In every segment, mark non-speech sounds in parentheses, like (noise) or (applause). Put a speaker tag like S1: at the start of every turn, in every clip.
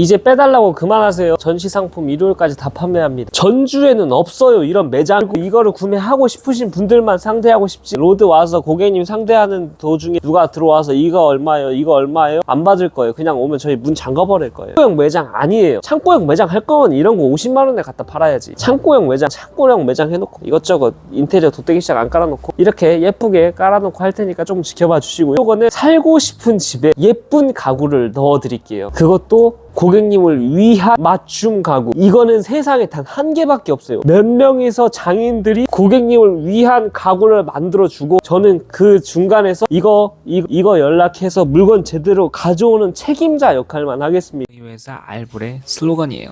S1: 이제 빼달라고 그만하세요. 전시 상품 일요일까지 다 판매합니다. 전주에는 없어요. 이런 매장. 그리고 이거를 구매하고 싶으신 분들만 상대하고 싶지. 로드 와서 고객님 상대하는 도중에 누가 들어와서 이거 얼마예요? 이거 얼마예요? 안 받을 거예요. 그냥 오면 저희 문 잠가버릴 거예요. 창고형 매장 아니에요. 창고형 매장 할 거면 이런 거 50만 원에 갖다 팔아야지. 창고형 매장, 창고형 매장 해놓고 이것저것 인테리어 돗대기 시작 안 깔아놓고 이렇게 예쁘게 깔아놓고 할 테니까 좀 지켜봐 주시고요. 이거는 살고 싶은 집에 예쁜 가구를 넣어드릴게요. 그것도 고객님을 위한 맞춤 가구. 이거는 세상에 단 한 개밖에 없어요. 몇 명이서 장인들이 고객님을 위한 가구를 만들어주고 저는 그 중간에서 이거, 이, 이거 연락해서 물건 제대로 가져오는 책임자 역할만 하겠습니다.
S2: 이 회사 알불의 슬로건이에요.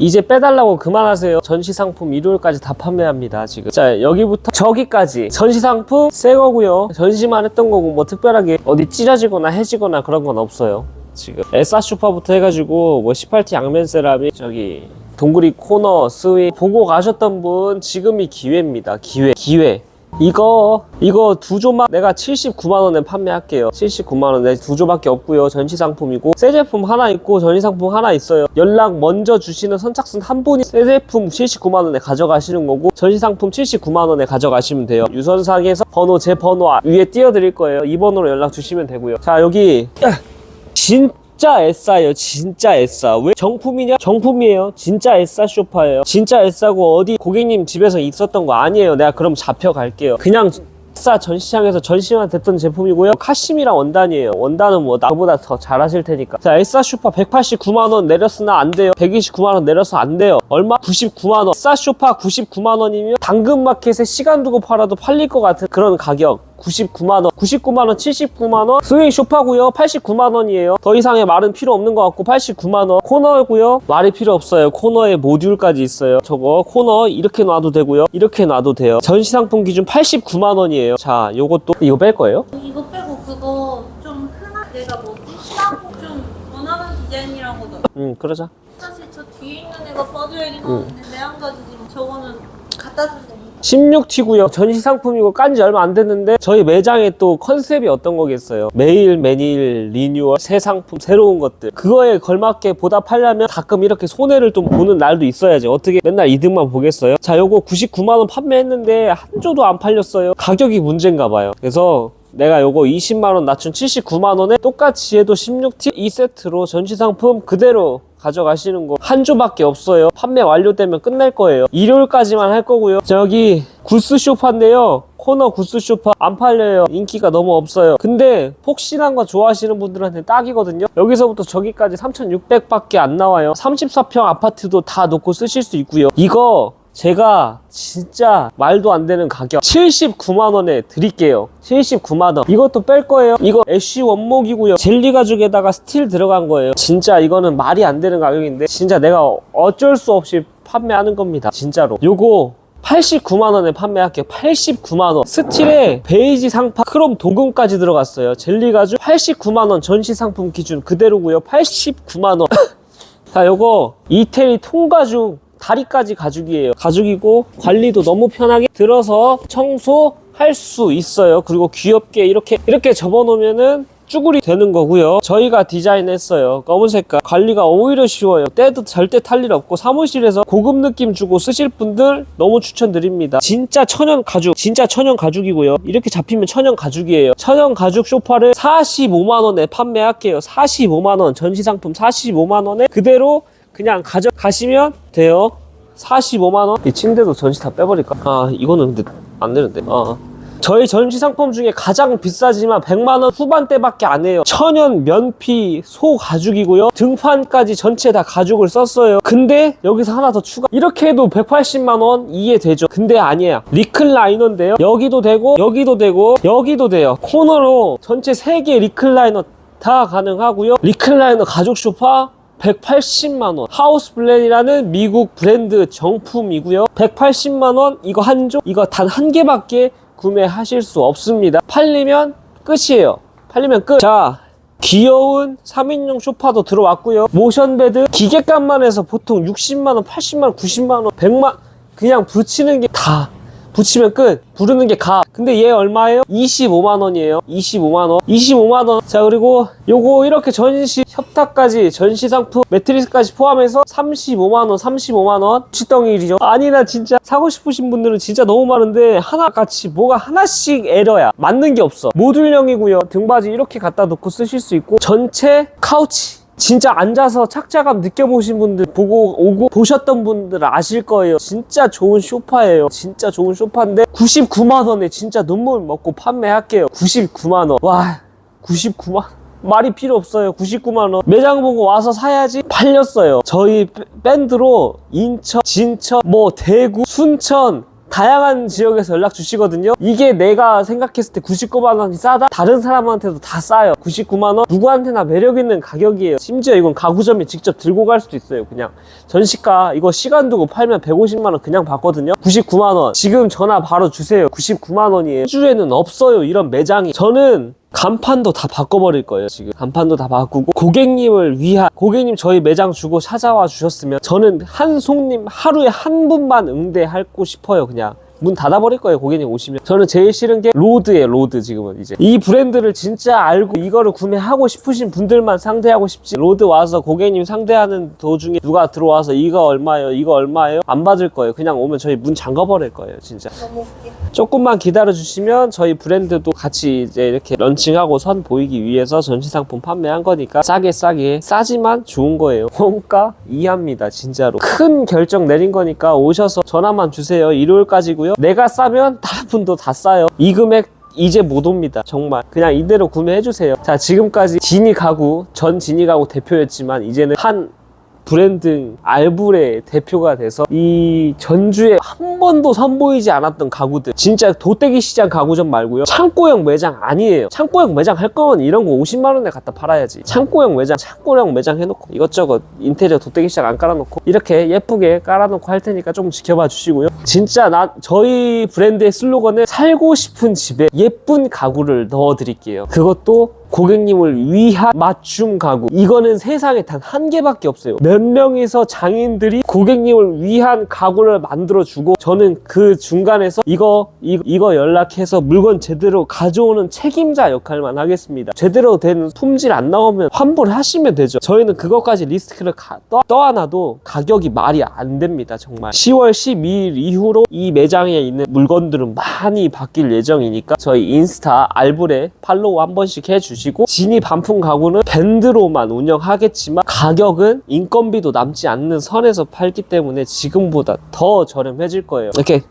S1: 이제 빼달라고 그만하세요. 전시 상품 일요일까지 다 판매합니다. 지금. 자, 여기부터 저기까지. 전시 상품 새 거고요. 전시만 했던 거고 뭐 특별하게 어디 찢어지거나 해지거나 그런 건 없어요. 지금. 에싸 쇼파부터 해가지고 뭐 18T 양면 세라믹 저기 동그리 코너 스위 보고 가셨던 분 지금이 기회입니다. 기회. 기회. 이거 이거 두 조만 내가 79만 원에 판매할게요. 79만 원에 두 조밖에 없고요. 전시 상품이고 새 제품 하나 있고 전시 상품 하나 있어요. 연락 먼저 주시는 선착순 한 분이 새 제품 79만 원에 가져가시는 거고 전시 상품 79만 원에 가져가시면 돼요. 유선상에서 번호 제 번호 아- 위에 띄워드릴 거예요. 이 번호로 연락 주시면 되고요. 자 여기 진 짜 에싸예요 진짜 에싸 왜 정품이냐? 정품이에요. 진짜 에싸 쇼파예요. 진짜 에싸고 어디 고객님 집에서 있었던 거 아니에요. 내가 그럼 잡혀갈게요. 그냥 에싸 전시장에서 전시만 됐던 제품이고요. 카심이랑 원단이에요. 원단은 뭐 나보다 더 잘하실 테니까. 자 에싸 쇼파 189만원 내렸으나 안 돼요. 129만원 내려서 안 돼요. 얼마? 99만원. 에싸 쇼파 99만원이면 당근마켓에 시간 두고 팔아도 팔릴 것 같은 그런 가격 99만원, 99만원, 79만원. 스윙 쇼파고요 89만원이에요. 더 이상의 말은 필요 없는 것 같고 89만원. 코너고요 말이 필요 없어요. 코너에 모듈까지 있어요. 저거 코너 이렇게 놔도 되고요 이렇게 놔도 돼요. 전시 상품 기준 89만원이에요. 자 요것도 이거 뺄 거예요?
S3: 이거 빼고 그거 좀 흔한 내가 뭐지? 싸고 좀 원하는 디자인이라고
S1: 도음 그러자.
S3: 사실 저 뒤에 있는 애가 빠져야긴 하는데 내 한 가지 지금 저거는 갖다 주세요
S1: 16T고요. 전시 상품이고 깐 지 얼마 안 됐는데 저희 매장에 또 컨셉이 어떤 거겠어요? 매일 매일 리뉴얼 새 상품 새로운 것들. 그거에 걸맞게 보답하려면 가끔 이렇게 손해를 좀 보는 날도 있어야지. 어떻게 맨날 이득만 보겠어요? 자 요거 99만 원 판매했는데 한 조도 안 팔렸어요. 가격이 문제인가 봐요. 그래서 내가 요거 20만원 낮춘 79만원에 똑같이 해도 16T 2세트로 전시 상품 그대로 가져가시는 거한 조밖에 없어요. 판매 완료되면 끝날 거예요. 일요일까지만 할 거고요. 저기 구스 쇼파인데요. 코너 구스 쇼파 안 팔려요. 인기가 너무 없어요. 근데 폭신한 거 좋아하시는 분들한테 딱이거든요. 여기서부터 저기까지 3600밖에 안 나와요. 34평 아파트도 다 놓고 쓰실 수 있고요. 이거 제가 진짜 말도 안 되는 가격 79만원에 드릴게요. 79만원. 이것도 뺄 거예요. 이거 애쉬 원목이고요. 젤리 가죽에다가 스틸 들어간 거예요. 진짜 이거는 말이 안 되는 가격인데 진짜 내가 어쩔 수 없이 판매하는 겁니다. 진짜로. 요거 89만원에 판매할게요. 89만원. 스틸에 베이지 상파 크롬 도금까지 들어갔어요. 젤리 가죽 89만원 전시 상품 기준 그대로고요. 89만원. (laughs) 자, 요거 이태리 통가죽 다리까지 가죽이에요. 가죽이고 관리도 너무 편하게 들어서 청소 할 수 있어요. 그리고 귀엽게 이렇게 이렇게 접어 놓으면은 쭈구리 되는 거고요. 저희가 디자인했어요. 검은 색깔. 관리가 오히려 쉬워요. 때도 절대 탈 일 없고 사무실에서 고급 느낌 주고 쓰실 분들 너무 추천드립니다. 진짜 천연 가죽, 진짜 천연 가죽이고요. 이렇게 잡히면 천연 가죽이에요. 천연 가죽 소파를 45만 원에 판매할게요. 45만 원 전시 상품 45만 원에 그대로 그냥 가져가시면 돼요. 45만 원. 이 침대도 전시 다 빼버릴까? 아 이거는 근데 안 되는데. 아. 저희 전시 상품 중에 가장 비싸지만 100만 원 후반대밖에 안 해요. 천연 면피 소 가죽이고요. 등판까지 전체 다 가죽을 썼어요. 근데 여기서 하나 더 추가. 이렇게 해도 180만 원 이해되죠. 근데 아니야. 리클라이너인데요. 여기도 되고 여기도 되고 여기도 돼요. 코너로 전체 3개 리클라이너 다 가능하고요. 리클라이너 가죽 소파 180만원. 하우스 블렌이라는 미국 브랜드 정품이고요. 180만원 이거 한조 이거 단 한 개밖에 구매하실 수 없습니다. 팔리면 끝이에요. 팔리면 끝자 귀여운 3인용 소파도 들어왔고요. 모션베드 기계값만 해서 보통 60만원 80만원 90만원 100만 그냥 붙이는 게 다 붙이면 끝. 부르는 게 가. 근데 얘 얼마예요? 25만 원이에요. 25만 원. 25만 원. 자, 그리고 요거 이렇게 전시 협탁까지 전시 상품 매트리스까지 포함해서 35만 원, 35만 원. 치덩이일이죠. 아니 나 진짜 사고 싶으신 분들은 진짜 너무 많은데 하나 같이 뭐가 하나씩 에러야. 맞는 게 없어. 모듈형이고요. 등받이 이렇게 갖다 놓고 쓰실 수 있고 전체 카우치 진짜 앉아서 착자감 느껴보신 분들 보고 오고 보셨던 분들 아실 거예요. 진짜 좋은 쇼파예요. 진짜 좋은 쇼파인데 99만 원에 진짜 눈물 먹고 판매할게요. 99만 원. 와, 99만 말이 필요 없어요. 99만 원. 매장 보고 와서 사야지 팔렸어요. 저희 밴- 밴드로 인천, 진천, 뭐 대구, 순천 다양한 지역에서 연락 주시거든요. 이게 내가 생각했을 때 99만 원이 싸다? 다른 사람한테도 다 싸요. 99만 원? 누구한테나 매력 있는 가격이에요. 심지어 이건 가구점에 직접 들고 갈 수도 있어요. 그냥 전시가 이거 시간 두고 팔면 150만 원 그냥 받거든요. 99만 원. 지금 전화 바로 주세요. 99만 원이에요. 호주에는 없어요. 이런 매장이. 저는 간판도 다 바꿔버릴 거예요 지금. 간판도 다 바꾸고 고객님을 위한 고객님 저희 매장 주고 찾아와 주셨으면 저는 한 손님 하루에 한 분만 응대하고 싶어요 그냥 문 닫아버릴 거예요 고객님 오시면 저는 제일 싫은 게 로드예요 로드 지금은 이제 이 브랜드를 진짜 알고 이거를 구매하고 싶으신 분들만 상대하고 싶지 로드 와서 고객님 상대하는 도중에 누가 들어와서 이거 얼마예요 이거 얼마예요 안 받을 거예요 그냥 오면 저희 문 잠가버릴 거예요 진짜. 조금만 기다려 주시면 저희 브랜드도 같이 이제 이렇게 런칭하고 선 보이기 위해서 전시 상품 판매한 거니까 싸게 싸게 싸지만 좋은 거예요. 원가 이해합니다. 진짜로. 큰 결정 내린 거니까 오셔서 전화만 주세요. 일요일까지고요. 내가 싸면 다른 분도 다 싸요. 이 금액 이제 못 옵니다. 정말. 그냥 이대로 구매해 주세요. 자, 지금까지 지니 가구, 전 지니 가구 대표였지만 이제는 한 브랜드 알불의 대표가 돼서 이 전주에 한 번도 선보이지 않았던 가구들. 진짜 도떼기 시장 가구점 말고요. 창고형 매장 아니에요. 창고형 매장 할 거면 이런 거 50만 원에 갖다 팔아야지. 창고형 매장 창고형 매장 해놓고 이것저것 인테리어 도떼기 시장 안 깔아놓고 이렇게 예쁘게 깔아놓고 할 테니까 좀 지켜봐 주시고요. 진짜 나 저희 브랜드의 슬로건은 살고 싶은 집에 예쁜 가구를 넣어 드릴게요. 그것도 고객님을 위한 맞춤 가구. 이거는 세상에 단 한 개밖에 없어요. 몇 명이서 장인들이 고객님을 위한 가구를 만들어주고 저는 그 중간에서 이거, 이, 이거 연락해서 물건 제대로 가져오는 책임자 역할만 하겠습니다. 제대로 된 품질 안 나오면 환불 하시면 되죠. 저희는 그것까지 리스크를 가- 떠, 떠안아도 가격이 말이 안 됩니다. 정말. 10월 12일 이후로 이 매장에 있는 물건들은 많이 바뀔 예정이니까 저희 인스타 알불에 팔로우 한 번씩 해주시고 진이 반품 가구는 밴드로만 운영하겠지만 가격은 인건비도 남지 않는 선에서 팔기 때문에 지금보다 더 저렴해질 거예요. 이렇게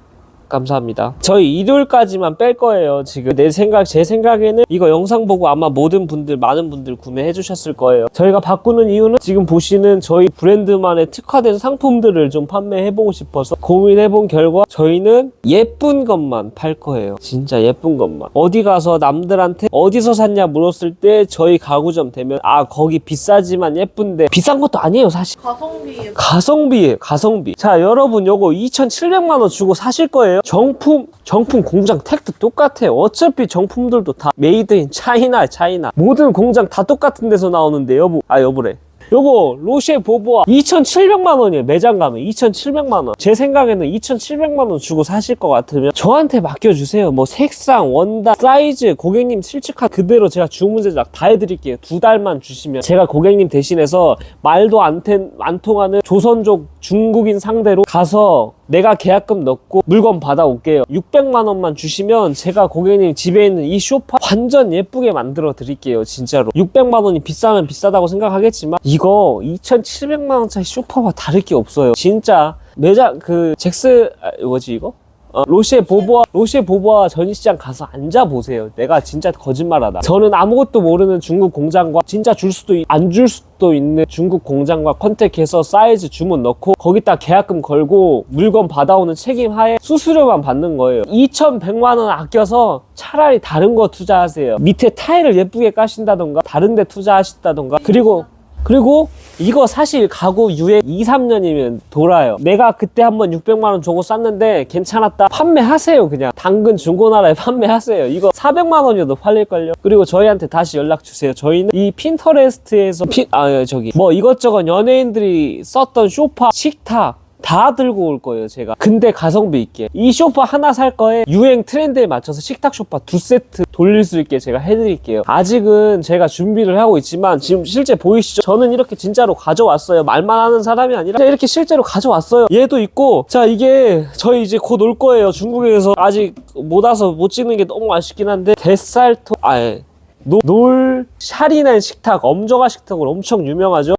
S1: 감사합니다. 저희 일요일까지만 뺄 거예요. 지금 내 생각, 제 생각에는 이거 영상 보고 아마 모든 분들, 많은 분들 구매해 주셨을 거예요. 저희가 바꾸는 이유는 지금 보시는 저희 브랜드만의 특화된 상품들을 좀 판매해 보고 싶어서 고민해 본 결과 저희는 예쁜 것만 팔 거예요. 진짜 예쁜 것만. 어디 가서 남들한테 어디서 샀냐 물었을 때 저희 가구점 되면 아, 거기 비싸지만 예쁜데 비싼 것도 아니에요, 사실.
S3: 가성비에
S1: 가성비예요 가성비 자 여러분 요거 2,700만 원 주고 사실 거예요 정품 정품 공장 택도 똑같아요. 어차피 정품들도 다 메이드 인 차이나 차이나 모든 공장 다 똑같은 데서 나오는데 여보 아 여보래. 요거 로쉐 보보아 2,700만 원이에요 매장 가면. 2,700만 원제 생각에는 2,700만 원 주고 사실 것 같으면 저한테 맡겨주세요. 뭐 색상 원단 사이즈 고객님 실측한 그대로 제가 주문 제작 다 해드릴게요. 두 달만 주시면. 제가 고객님 대신해서 말도 안, 텐, 안 통하는 조선족 중국인 상대로 가서 내가 계약금 넣고 물건 받아올게요. 600만 원만 주시면 제가 고객님 집에 있는 이 쇼파 완전 예쁘게 만들어 드릴게요 진짜로. 600만 원이 비싸면 비싸다고 생각하겠지만 이거 2700만 원짜리 쇼파와 다를 게 없어요. 진짜. 매장 그 잭스 아, 뭐지 이거? 어, 로시에 보보아 로시에 보보아 전시장 가서 앉아 보세요. 내가 진짜 거짓말하다. 저는 아무것도 모르는 중국 공장과 진짜 줄 수도 안 줄 수도 있는 중국 공장과 컨택해서 사이즈 주문 넣고 거기다 계약금 걸고 물건 받아오는 책임 하에 수수료만 받는 거예요. 2,100만 원 아껴서 차라리 다른 거 투자하세요. 밑에 타일을 예쁘게 까신다던가 다른 데 투자하신다던가 그리고 그리고 이거 사실 가구 유예 2, 3년이면 돌아요. 내가 그때 한번 600만 원 주고 쌌는데 괜찮았다. 판매하세요 그냥. 당근 중고나라에 (laughs) 판매하세요. 이거 400만 원이어도 팔릴걸요. 그리고 저희한테 다시 연락 주세요. 저희는 이 핀터레스트에서 핀, 아 저기 뭐 이것저것 연예인들이 썼던 쇼파, 식탁 다 들고 올 거예요 제가. 근데 가성비 있게. 이 쇼파 하나 살 거에 유행 트렌드에 맞춰서 식탁 쇼파 두 세트 돌릴 수 있게 제가 해드릴게요. 아직은 제가 준비를 하고 있지만 지금 실제 보이시죠? 저는 이렇게 진짜로 가져왔어요. 말만 하는 사람이 아니라 이렇게 실제로 가져왔어요. 얘도 있고 자 이게 저희 이제 곧 올 거예요 중국에서. 아직 못 와서 못 찍는 게 너무 아쉽긴 한데 데살토 아예 노- 놀 샤리난 식탁 엄저가 식탁으로 엄청 유명하죠